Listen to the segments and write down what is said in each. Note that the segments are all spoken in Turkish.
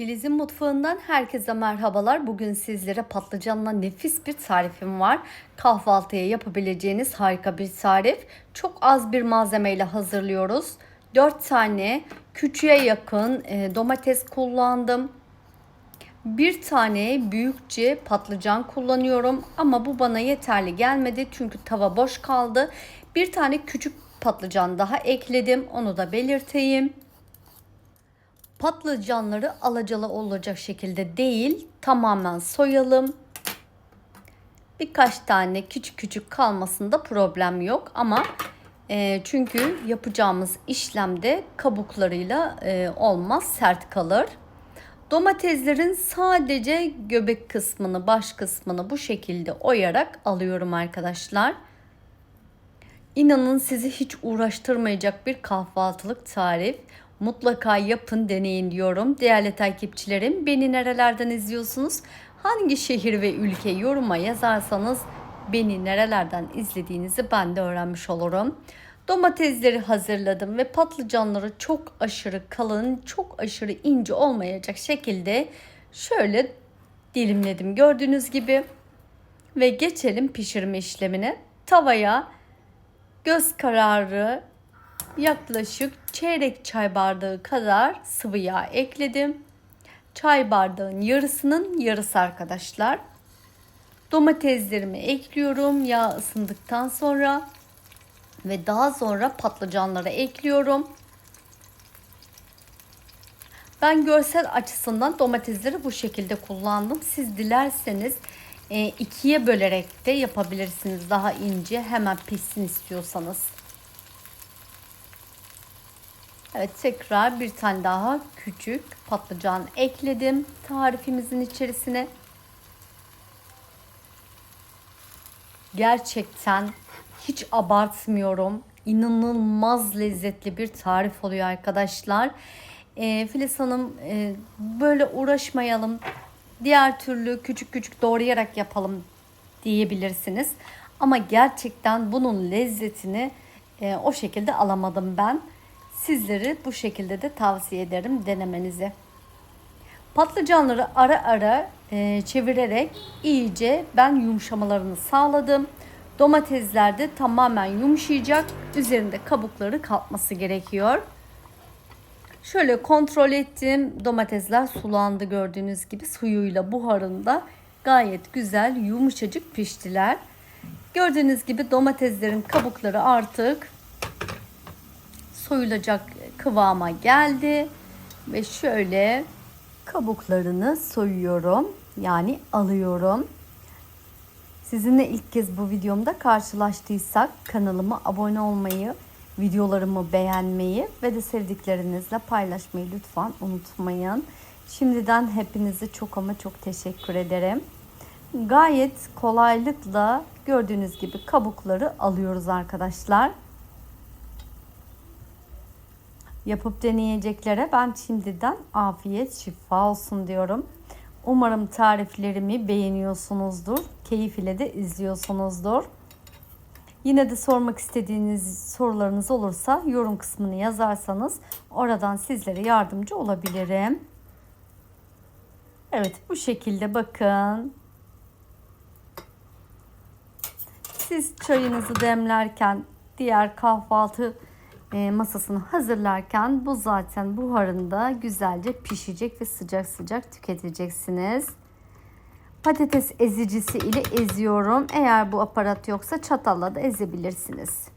Filiz'in mutfağından herkese merhabalar. Bugün sizlere patlıcanla nefis bir tarifim var. Kahvaltıya yapabileceğiniz harika bir tarif. Çok az bir malzemeyle hazırlıyoruz. 4 tane küçüğe yakın e, domates kullandım. Bir tane büyükçe patlıcan kullanıyorum ama bu bana yeterli gelmedi çünkü tava boş kaldı. Bir tane küçük patlıcan daha ekledim. Onu da belirteyim patlıcanları alacalı olacak şekilde değil tamamen soyalım. Birkaç tane küçük küçük kalmasında problem yok ama e, çünkü yapacağımız işlemde kabuklarıyla e, olmaz sert kalır. Domateslerin sadece göbek kısmını baş kısmını bu şekilde oyarak alıyorum arkadaşlar. İnanın sizi hiç uğraştırmayacak bir kahvaltılık tarif. Mutlaka yapın, deneyin diyorum. Değerli takipçilerim, beni nerelerden izliyorsunuz? Hangi şehir ve ülke yoruma yazarsanız beni nerelerden izlediğinizi ben de öğrenmiş olurum. Domatesleri hazırladım ve patlıcanları çok aşırı kalın, çok aşırı ince olmayacak şekilde şöyle dilimledim gördüğünüz gibi. Ve geçelim pişirme işlemine. Tavaya göz kararı yaklaşık çeyrek çay bardağı kadar sıvı yağ ekledim. Çay bardağın yarısının yarısı arkadaşlar. Domateslerimi ekliyorum yağ ısındıktan sonra ve daha sonra patlıcanları ekliyorum. Ben görsel açısından domatesleri bu şekilde kullandım. Siz dilerseniz e, ikiye bölerek de yapabilirsiniz. Daha ince hemen pişsin istiyorsanız. Evet tekrar bir tane daha küçük patlıcan ekledim tarifimizin içerisine. Gerçekten hiç abartmıyorum. İnanılmaz lezzetli bir tarif oluyor arkadaşlar. E, Filiz Hanım e, böyle uğraşmayalım. Diğer türlü küçük küçük doğrayarak yapalım diyebilirsiniz. Ama gerçekten bunun lezzetini e, o şekilde alamadım ben. Sizleri bu şekilde de tavsiye ederim denemenizi. Patlıcanları ara ara e, çevirerek iyice ben yumuşamalarını sağladım. Domatesler de tamamen yumuşayacak. Üzerinde kabukları kalkması gerekiyor. Şöyle kontrol ettim. Domatesler sulandı gördüğünüz gibi suyuyla buharında gayet güzel yumuşacık piştiler. Gördüğünüz gibi domateslerin kabukları artık soyulacak kıvama geldi ve şöyle kabuklarını soyuyorum. Yani alıyorum. Sizinle ilk kez bu videomda karşılaştıysak kanalıma abone olmayı, videolarımı beğenmeyi ve de sevdiklerinizle paylaşmayı lütfen unutmayın. Şimdiden hepinizi çok ama çok teşekkür ederim. Gayet kolaylıkla gördüğünüz gibi kabukları alıyoruz arkadaşlar yapıp deneyeceklere ben şimdiden afiyet şifa olsun diyorum. Umarım tariflerimi beğeniyorsunuzdur. Keyif ile de izliyorsunuzdur. Yine de sormak istediğiniz sorularınız olursa yorum kısmını yazarsanız oradan sizlere yardımcı olabilirim. Evet bu şekilde bakın. Siz çayınızı demlerken diğer kahvaltı masasını hazırlarken bu zaten buharında güzelce pişecek ve sıcak sıcak tüketeceksiniz. Patates ezicisi ile eziyorum. Eğer bu aparat yoksa çatalla da ezebilirsiniz.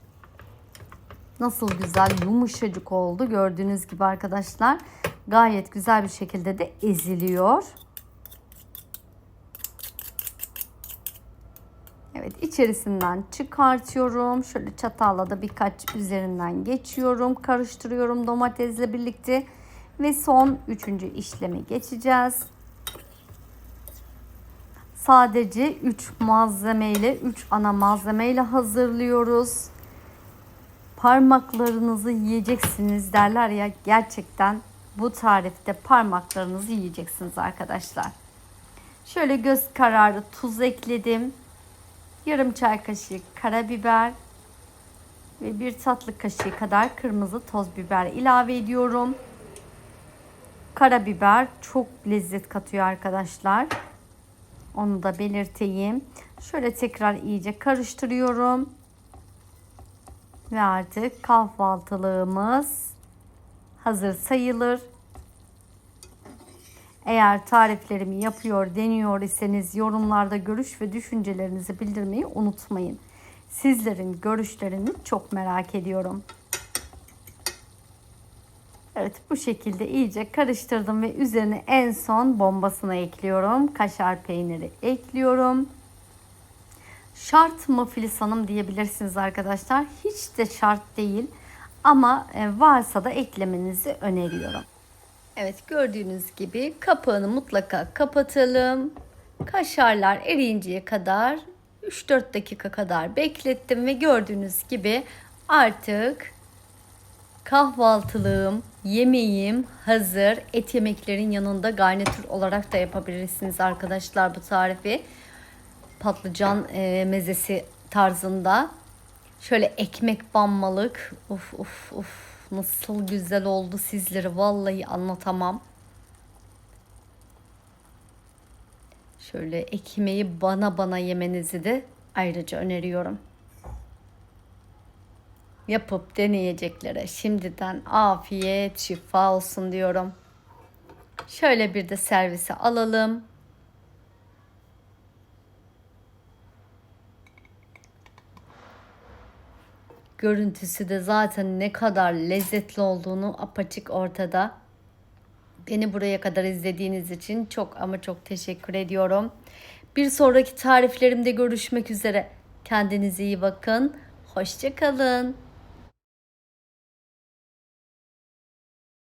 Nasıl güzel yumuşacık oldu gördüğünüz gibi arkadaşlar. Gayet güzel bir şekilde de eziliyor. Evet içerisinden çıkartıyorum. Şöyle çatalla da birkaç üzerinden geçiyorum. Karıştırıyorum domatesle birlikte. Ve son üçüncü işleme geçeceğiz. Sadece 3 malzemeyle 3 ana malzemeyle hazırlıyoruz. Parmaklarınızı yiyeceksiniz derler ya gerçekten bu tarifte parmaklarınızı yiyeceksiniz arkadaşlar. Şöyle göz kararı tuz ekledim yarım çay kaşığı karabiber ve bir tatlı kaşığı kadar kırmızı toz biber ilave ediyorum. Karabiber çok lezzet katıyor arkadaşlar. Onu da belirteyim. Şöyle tekrar iyice karıştırıyorum. Ve artık kahvaltılığımız hazır sayılır. Eğer tariflerimi yapıyor, deniyor iseniz yorumlarda görüş ve düşüncelerinizi bildirmeyi unutmayın. Sizlerin görüşlerini çok merak ediyorum. Evet bu şekilde iyice karıştırdım ve üzerine en son bombasını ekliyorum. Kaşar peyniri ekliyorum. Şart mı Filiz Hanım diyebilirsiniz arkadaşlar. Hiç de şart değil. Ama e, varsa da eklemenizi öneriyorum. Evet gördüğünüz gibi kapağını mutlaka kapatalım. Kaşarlar eriyinceye kadar 3-4 dakika kadar beklettim ve gördüğünüz gibi artık kahvaltılığım, yemeğim hazır. Et yemeklerin yanında garnitür olarak da yapabilirsiniz arkadaşlar bu tarifi. Patlıcan e, mezesi tarzında. Şöyle ekmek banmalık. Uf uf uf nasıl güzel oldu sizlere vallahi anlatamam. Şöyle ekmeği bana bana yemenizi de ayrıca öneriyorum. Yapıp deneyeceklere şimdiden afiyet şifa olsun diyorum. Şöyle bir de servise alalım. Görüntüsü de zaten ne kadar lezzetli olduğunu apaçık ortada. Beni buraya kadar izlediğiniz için çok ama çok teşekkür ediyorum. Bir sonraki tariflerimde görüşmek üzere. Kendinize iyi bakın. Hoşçakalın.